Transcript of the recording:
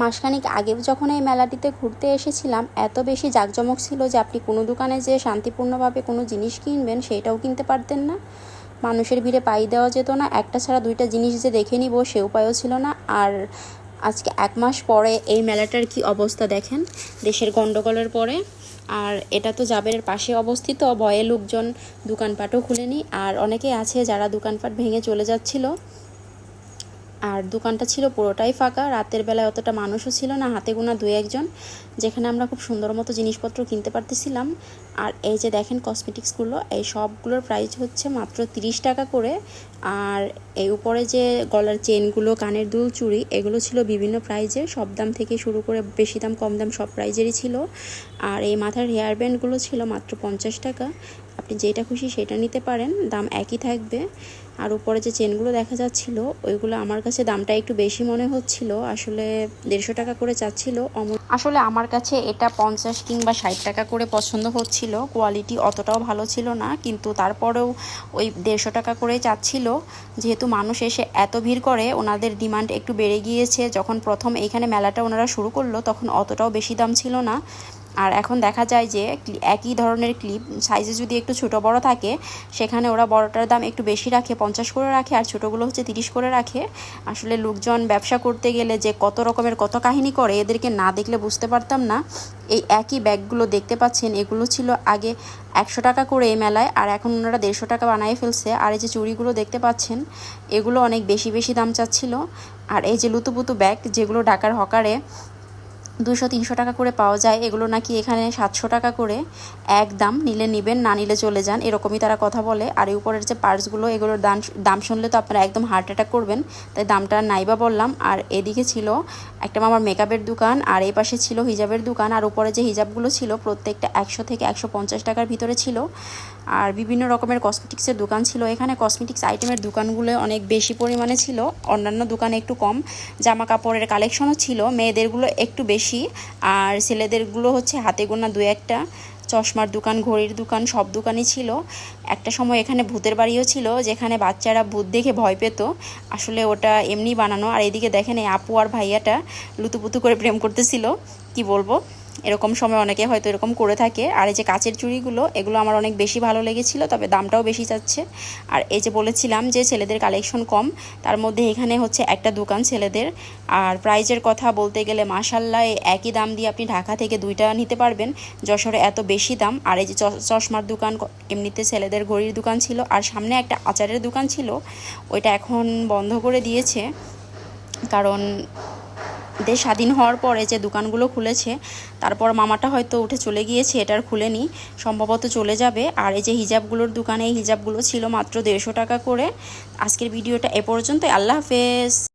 মাসখানিক আগে যখন এই মেলাটিতে ঘুরতে এসেছিলাম, এত বেশি জাঁকজমক ছিল যে আপনি কোনো দোকানে যে শান্তিপূর্ণভাবে কোনো জিনিস কিনবেন সেটাও কিনতে পারতেন না। মানুষের ভিড়ে পাই দেওয়া যেত না, একটা ছাড়া দুইটা জিনিস যে দেখে নিব সে উপায়ও ছিল না। আর আজকে এক মাস পরে এই মেলাটার কি অবস্থা দেখেন? দেশের গণ্ডগোলের পরে। আর এটা তো জাবেরের পাশে অবস্থিত, ভয়ে লোকজন দোকানপাটও খুলেনি। আর অনেকেই আছে যারা দোকানপাট ভেঙে চলে যাচ্ছিল। আর দোকানটা ছিল পুরোটাই ফাঁকা। রাতের বেলায় অতটা মানুষও ছিল না, হাতে গোনা দু একজন, যেখানে আমরা খুব সুন্দর মতো জিনিসপত্র কিনতে পারতেছিলাম। আর এই যে দেখেন কসমেটিক্সগুলো এই সবগুলোর প্রাইস হচ্ছে মাত্র তিরিশ টাকা করে। আর এই উপরে যে গলার চেনগুলো কানের দুল চুড়ি, এগুলো ছিল বিভিন্ন প্রাইজের সব দাম থেকে শুরু করে বেশি দাম, কম দাম সব প্রাইজেরই ছিল। আর এই মাথার হেয়ার ব্যান্ডগুলো ছিল মাত্র পঞ্চাশ টাকা। আপনি যেটা খুশি সেটা নিতে পারেন, দাম একই থাকবে। আর উপরে যে চেনগুলো দেখা যাচ্ছিল, ওইগুলো আমার কাছে দামটা একটু বেশি মনে হচ্ছিল। আসলে দেড়শো টাকা করে চাচ্ছিল। অমূল আসলে আমার কাছে এটা পঞ্চাশ কিংবা ষাট টাকা করে পছন্দ হচ্ছিল। কোয়ালিটি অতটাও ভালো ছিল না, কিন্তু তারপরেও ওই দেড়শো টাকা করে চাচ্ছিল। যেহেতু মানুষ এসে এত ভিড় করে, ওনাদের ডিমান্ড একটু বেড়ে গিয়েছে। যখন প্রথম এইখানে মেলাটা ওনারা শুরু করল, তখন অতটাও বেশি দাম ছিল না। আর এখন দেখা যায় যে একই ধরনের ক্লিপ, সাইজে যদি একটু ছোট বড় থাকে, সেখানে ওরা বড়টার দাম একটু বেশি রাখে, পঞ্চাশ করে রাখে, আর ছোটোগুলো হচ্ছে তিরিশ করে রাখে। আসলে লোকজন ব্যবসা করতে গেলে যে কত রকমের কত কাহিনী করে, এদেরকে না দেখলে বুঝতে পারতাম না। এই একই ব্যাগগুলো দেখতে পাচ্ছেন, এগুলো ছিল আগে একশো টাকা করে এই মেলায়, আর এখন ওনারা দেড়শো টাকা বানিয়ে ফেলছে। আর এই যে চুড়িগুলো দেখতে পাচ্ছেন, এগুলো অনেক বেশি বেশি দাম চাচ্ছিল। আর এই যে লুতুপুতু ব্যাগ, যেগুলো ঢাকার হকারে দুশো, তিনশো টাকা করে পাওয়া যায়। এগুলো নাকি এখানে সাতশো টাকা করে এক দাম নিলে নেবেন, না নিলে চলে যান, এরকমই তারা কথা বলে। আর এই উপরের যে পার্সগুলো এগুলোর দাম দাম শুনলে তো আপনারা একদম হার্ট অ্যাটাক করবেন। তাই দামটা নাইবা বললাম। আর এদিকে ছিল একটা মামার মেকআপের দোকান, আর এই পাশে ছিল হিজাবের দোকান। আর উপরে যে হিজাবগুলো ছিল, প্রত্যেকটা একশো থেকে একশো পঞ্চাশ টাকার ভিতরে ছিল। আর বিভিন্ন রকমের কসমেটিক্সের দোকান ছিল। এখানে কসমেটিক্স আইটেমের দোকানগুলো অনেক বেশি পরিমাণে ছিল। অন্যান্য দোকানে একটু কম। জামা কাপড়ের কালেকশনও ছিল। মেয়েদেরগুলো একটু বেশি। আর ছেলেদেরগুলো হচ্ছে হাতে গোনা দু একটা। চশমার দোকান, ঘড়ির দোকান, সব দোকানই ছিল। একটা সময় এখানে ভূতের বাড়িও ছিল, যেখানে বাচ্চারা ভূত দেখে ভয় পেত। আসলে ওটা এমনি বানানো। আর এদিকে দেখেন এই আপু আর ভাইয়াটা লুতুপুতু করে প্রেম করতেছিল। কি বলব? এরকম সময় অনেকে হয়তো এরকম করে থাকে। আর এই যে কাচের চুড়িগুলো, এগুলো আমার অনেক বেশি ভালো লেগেছিল, তবে দামটাও বেশি যাচ্ছে। আর এই যে বলেছিলাম যে ছেলেদের কালেকশন কম, তার মধ্যে এখানে হচ্ছে একটা দোকান ছেলেদের। আর প্রাইজের কথা বলতে গেলে মাসাল্লাহ একই দাম দিয়ে আপনি ঢাকা থেকে দুইটা নিতে পারবেন। যশোরে এত বেশি দাম। আর এই যে চশমার দোকান এমনিতে ছেলেদের ঘড়ির দোকান ছিল। আর সামনে একটা আচারের দোকান ছিল। ওইটা এখন বন্ধ করে দিয়েছে। কারণ দেশ স্বাধীন হওয়ার পরে যে দোকানগুলো খুলেছে, তারপর মামাটা হয়তো উঠে চলে গিয়েছে এটার খুলেনি। সম্ভবত চলে যাবে। আর এই যে হিজাবগুলোর দোকানে, এই হিজাবগুলো ছিল মাত্র দেড়শো টাকা করে। আজকের ভিডিওটা এ পর্যন্ত আল্লাহ হাফেজ।